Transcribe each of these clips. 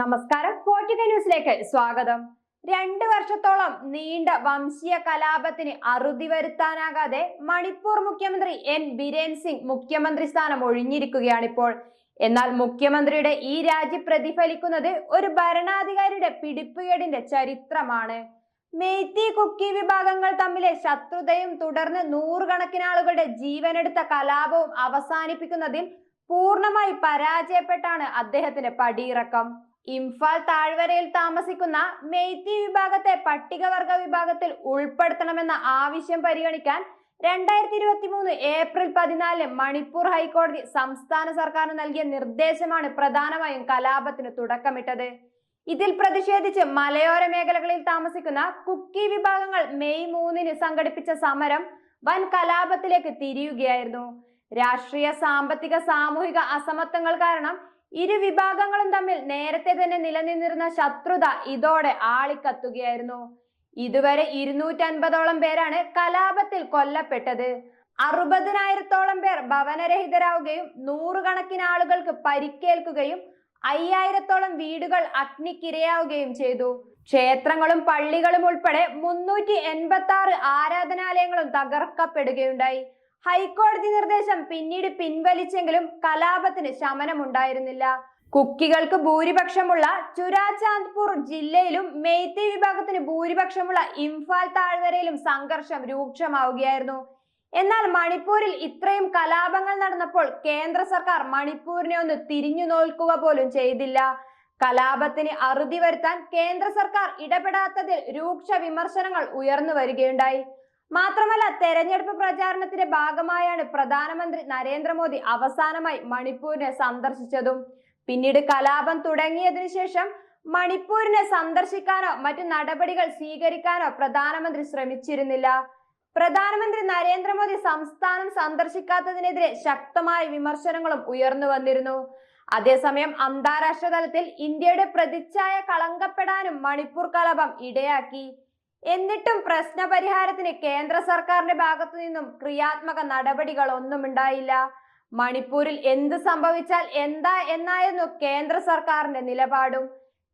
നമസ്കാരം. ഫോർട്ടിക ന്യൂസിലേക്ക് സ്വാഗതം. രണ്ട് വർഷത്തോളം നീണ്ട വംശീയ കലാപത്തിന് അറുതി വരുത്താനാകാതെ മണിപ്പൂർ മുഖ്യമന്ത്രി എൻ. ബിരേൻ സിംഗ് മുഖ്യമന്ത്രി സ്ഥാനം ഒഴിഞ്ഞിരിക്കുകയാണിപ്പോൾ. എന്നാൽ മുഖ്യമന്ത്രിയുടെ ഈ രാജി പ്രതിഫലിക്കുന്നത് ഒരു ഭരണാധികാരിയുടെ പിടിപ്പുകേടിന്റെ ചരിത്രമാണ്. മെയ്ത്തി കുക്കി വിഭാഗങ്ങൾ തമ്മിലെ ശത്രുതയും തുടർന്ന് നൂറുകണക്കിന് ആളുകളുടെ ജീവനെടുത്ത കലാപവും അവസാനിപ്പിക്കുന്നതിൽ പൂർണമായി പരാജയപ്പെട്ടാണ് അദ്ദേഹത്തിന്റെ പടിയിറക്കം. ഇംഫാൽ താഴ്വരയിൽ താമസിക്കുന്ന മെയ്ത്തി വിഭാഗത്തെ പട്ടികവർഗ വിഭാഗത്തിൽ ഉൾപ്പെടുത്തണമെന്ന ആവശ്യം പരിഗണിക്കാൻ രണ്ടായിരത്തി ഇരുപത്തി മൂന്ന് ഏപ്രിൽ പതിനാലിന് മണിപ്പൂർ ഹൈക്കോടതി സംസ്ഥാന സർക്കാരിന് നൽകിയ നിർദ്ദേശമാണ് പ്രധാനമായും കലാപത്തിന് തുടക്കമിട്ടത്. ഇതിൽ പ്രതിഷേധിച്ച് മലയോര മേഖലകളിൽ താമസിക്കുന്ന കുക്കി വിഭാഗങ്ങൾ മെയ് മൂന്നിന് സംഘടിപ്പിച്ച സമരം വൻ കലാപത്തിലേക്ക് തിരിയുകയായിരുന്നു. രാഷ്ട്രീയ സാമ്പത്തിക സാമൂഹിക അസമത്വങ്ങൾ കാരണം ഇരു വിഭാഗങ്ങളും തമ്മിൽ നേരത്തെ തന്നെ നിലനിന്നിരുന്ന ശത്രുത ഇതോടെ ആളിക്കത്തുകയായിരുന്നു. ഇതുവരെ ഇരുന്നൂറ്റി അൻപതോളം പേരാണ് കലാപത്തിൽ കൊല്ലപ്പെട്ടത്. അറുപതിനായിരത്തോളം പേർ ഭവനരഹിതരാവുകയും നൂറുകണക്കിന് ആളുകൾക്ക് പരിക്കേൽക്കുകയും അയ്യായിരത്തോളം വീടുകൾ അഗ്നിക്കിരയാവുകയും ചെയ്തു. ക്ഷേത്രങ്ങളും പള്ളികളും ഉൾപ്പെടെ മുന്നൂറ്റി എൺപത്തി ആറ് ആരാധനാലയങ്ങളും തകർക്കപ്പെടുകയുണ്ടായി. ഹൈക്കോടതി നിർദ്ദേശം പിന്നീട് പിൻവലിച്ചെങ്കിലും കലാപത്തിന് ശമനമുണ്ടായിരുന്നില്ല. കുക്കികൾക്ക് ഭൂരിപക്ഷമുള്ള ചുരാചാന്ദ്പൂർ ജില്ലയിലും മെയ്ത്തി വിഭാഗത്തിന് ഭൂരിപക്ഷമുള്ള ഇംഫാൽ താഴ്വരയിലും സംഘർഷം രൂക്ഷമാവുകയായിരുന്നു. എന്നാൽ മണിപ്പൂരിൽ ഇത്രയും കലാപങ്ങൾ നടന്നപ്പോൾ കേന്ദ്ര സർക്കാർ മണിപ്പൂരിനെ ഒന്ന് തിരിഞ്ഞു നോക്കുക പോലും ചെയ്തില്ല. കലാപത്തിന് അറുതി വരുത്താൻ കേന്ദ്ര സർക്കാർ ഇടപെടാത്തതിൽ രൂക്ഷ വിമർശനങ്ങൾ ഉയർന്നു വരികയുണ്ടായി. മാത്രമല്ല തെരഞ്ഞെടുപ്പ് പ്രചാരണത്തിന്റെ ഭാഗമായാണ് പ്രധാനമന്ത്രി നരേന്ദ്രമോദി അവസാനമായി മണിപ്പൂരിനെ സന്ദർശിച്ചതും. പിന്നീട് കലാപം തുടങ്ങിയതിനു ശേഷം മണിപ്പൂരിനെ സന്ദർശിക്കാനോ മറ്റ് നടപടികൾ സ്വീകരിക്കാനോ പ്രധാനമന്ത്രി ശ്രമിച്ചിരുന്നില്ല. പ്രധാനമന്ത്രി നരേന്ദ്രമോദി സംസ്ഥാനം സന്ദർശിക്കാത്തതിനെതിരെ ശക്തമായ വിമർശനങ്ങളും ഉയർന്നു വന്നിരുന്നു. അതേസമയം അന്താരാഷ്ട്ര തലത്തിൽ ഇന്ത്യയുടെ പ്രതിച്ഛായ കളങ്കപ്പെടാനും മണിപ്പൂർ കലാപം ഇടയാക്കി. എന്നിട്ടും പ്രശ്ന പരിഹാരത്തിന് കേന്ദ്ര സർക്കാരിന്റെ ഭാഗത്തു നിന്നും ക്രിയാത്മക നടപടികൾ ഒന്നും ഉണ്ടായില്ല. മണിപ്പൂരിൽ എന്ത് സംഭവിച്ചാൽ എന്താ എന്നായിരുന്നു കേന്ദ്ര സർക്കാരിന്റെ നിലപാടും.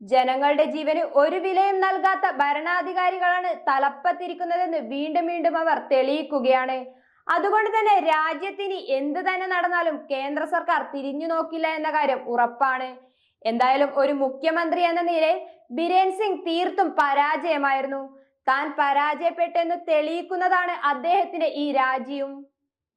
ജനങ്ങളുടെ ജീവന് ഒരു വിലയും നൽകാത്ത ഭരണാധികാരികളാണ് തലപ്പത്തിരിക്കുന്നതെന്ന് വീണ്ടും വീണ്ടും അവർ തെളിയിക്കുകയാണ്. അതുകൊണ്ട് തന്നെ രാജ്യത്തിന് എന്ത് തന്നെ നടന്നാലും കേന്ദ്ര സർക്കാർ തിരിഞ്ഞു നോക്കില്ല എന്ന കാര്യം ഉറപ്പാണ്. എന്തായാലും ഒരു മുഖ്യമന്ത്രി എന്ന നിലയിൽ ബിരേൻ സിംഗ് തീർത്തും പരാജയമായിരുന്നു. താൻ പരാജയപ്പെട്ടെന്ന് തെളിയിക്കുന്നതാണ് അദ്ദേഹത്തിന്റെ ഈ രാജിയും.